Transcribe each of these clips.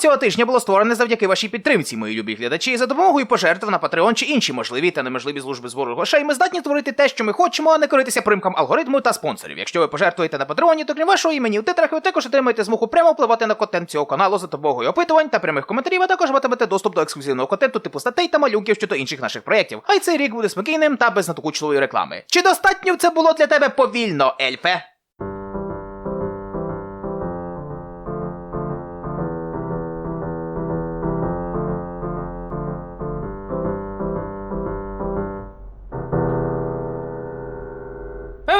цього тижня було створене завдяки вашій підтримці, мої любі глядачі. За допомогою пожертв на Patreon чи інші можливі та неможливі служби збору грошей. Ми здатні творити те, що ми хочемо, а не коритися примкам алгоритму та спонсорів. Якщо ви пожертвуєте на Патреоні, то крім вашого імені у титрах ви також отримаєте змогу прямо впливати на контент цього каналу за допомогою опитувань та прямих коментарів, а також матимете доступ до ексклюзивного контенту типу статей та малюнків щодо інших наших проєктів. А й цей рік буде спокійним та без надокучливої реклами. Чи достатньо це було для тебе повільно, ельфе?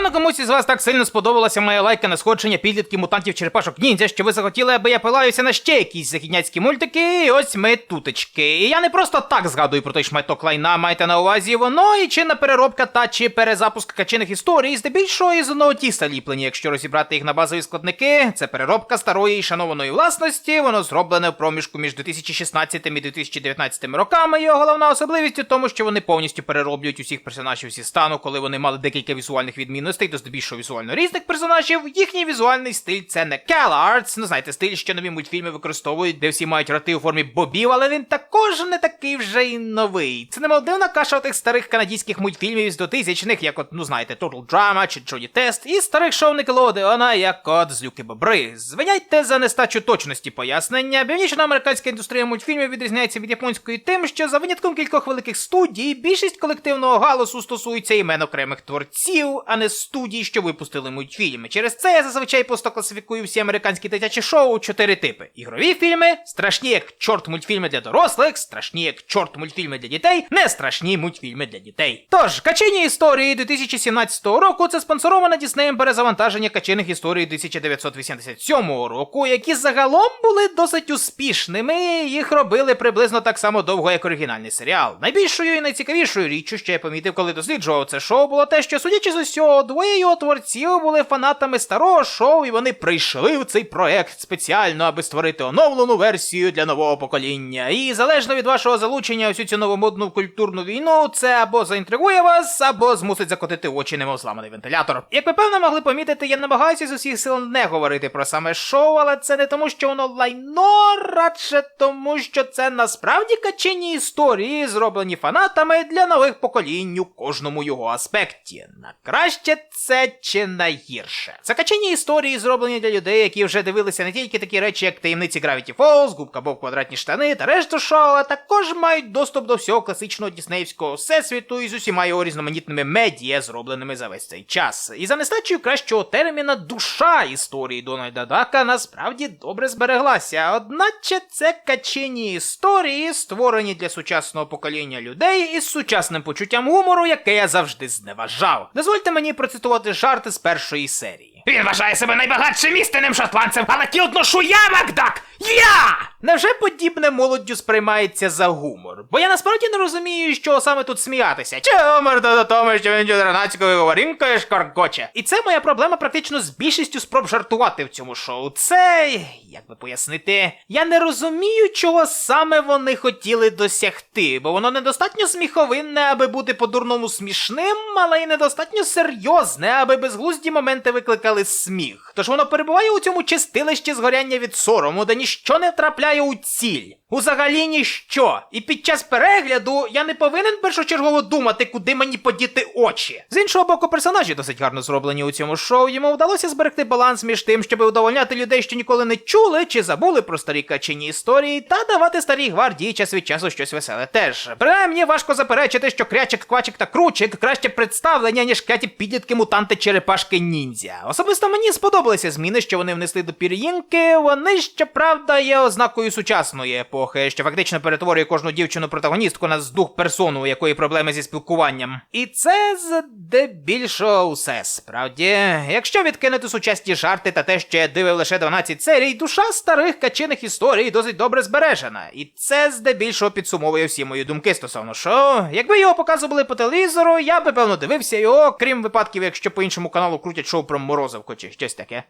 Певно, комусь із вас так сильно сподобалася моя лайка на сходження підлітків мутантів черепашок ніндзя, що ви захотіли, аби я пилаюся на ще якісь західняцькі мультики, і ось ми тутечки. І я не просто так згадую про той шматок лайна, майте на увазі воно, і чинна переробка та чи перезапуск качених історій, здебільшого із одного тіста ліплені, якщо розібрати їх на базові складники, це переробка старої і шанованої власності, воно зроблене в проміжку між 2016 і 2019 роками. Його головна особливість у тому, що вони повністю перероблюють усіх персонажів зі стану, коли вони мали декілька візуальних відмінностей до здебільшого візуально різних персонажів. Їхній візуальний стиль це не CalArts, ну знаєте, стиль, що нові мультфільми використовують, де всі мають роти у формі бобів, але він також не такий вже й новий. Це не дивна каша тих старих канадських мультфільмів з 2000-х, як от, ну знаєте, Total Drama чи Джоді Тест, і старих шоу Nickelodeon, як от Злюки Бобри. Звиняйте за нестачу точності пояснення. Північноамериканська індустрія мультфільмів відрізняється від японської тим, що за винятком кількох великих студій більшість колективного галасу стосується імен окремих творців, а не студій, що випустили мультфільми. Через це я зазвичай просто класифікую всі американські дитячі шоу у чотири типи: ігрові фільми, страшні як чорт мультфільми для дорослих, страшні як чорт мультфільми для дітей, не страшні мультфільми для дітей. Тож, качені історії 2017 року це спонсороване Діснеєм перезавантаження качених історій 1987 року, які загалом були досить успішними. Їх робили приблизно так само довго, як оригінальний серіал. Найбільшою і найцікавішою річчю, що я помітив, коли досліджував це шоу, було те, що судячи з усього, двоє його творців були фанатами старого шоу, і вони прийшли в цей проект спеціально, аби створити оновлену версію для нового покоління. І залежно від вашого залучення всю цю новомодну культурну війну, це або заінтригує вас, або змусить закотити очі немов зламаний вентилятор. Як ви певно могли помітити, я намагаюся з усіх сил не говорити про саме шоу, але це не тому, що воно лайно, радше тому, що це насправді качені історії, зроблені фанатами для нових поколінь у кожному його аспекті. На краще це чи на гірше. Це качені історії, зроблені для людей, які вже дивилися не тільки такі речі, як таємниці Gravity Falls, губка Боб квадратні штани та решту шоу, а також мають доступ до всього класичного діснеївського всесвіту і з усіма його різноманітними медіа, зробленими за весь цей час. І за нестачею кращого терміна душа історії Дональда Дака насправді добре збереглася. Одначе це качені історії, створені для сучасного покоління людей із сучасним почуттям гумору, яке я завжди зневажав. Дозвольте мені процитувати жарти з першої серії. Він вважає себе найбагатшим істинним шотландцем, але кілт ношу я, Макдак! Я! Невже подібне молоддю сприймається за гумор? Бо я насправді не розумію, що саме тут сміятися. Чи гумор то до тому, що він чудернацькою говорінкою шкаркоче. І це моя проблема практично з більшістю спроб жартувати в цьому шоу. Це, як би пояснити, я не розумію, чого саме вони хотіли досягти, бо воно недостатньо сміховинне, аби бути по-дурному смішним, але й недостатньо серйозне, аби безглузді моменти викликали сміх. Тож воно перебуває у цьому чистилищі згоряння від сорому, де ніщо не трапляє у ціль. Узагалі ніщо. І під час перегляду я не повинен першочергово думати, куди мені подіти очі. З іншого боку, персонажі досить гарно зроблені у цьому шоу. Йому вдалося зберегти баланс між тим, щоб удовольняти людей, що ніколи не чули чи забули про старі качені історії, та давати старій гвардії час від часу щось веселе теж. Принаймні важко заперечити, що крячик, квачик та кручик краще представлення, ніж кляті підлітки мутанти черепашки ніндзя. Особисто мені сподобалися зміни, що вони внесли до пір'їнки. Вони щоправда є ознакою сучасної епохи, що фактично перетворює кожну дівчину протагоністку на здух персону, у якої проблеми зі спілкуванням. І це здебільшого усе справді. Якщо відкинути сучасні жарти та те, що я дивив лише 12 серій, душа старих качених історій досить добре збережена. І це здебільшого підсумовує всі мої думки стосовно шоу. Якби його показували по телевізору, я би певно дивився його, крім випадків, якщо по іншому каналу крутять шоу про морозивку чи щось таке.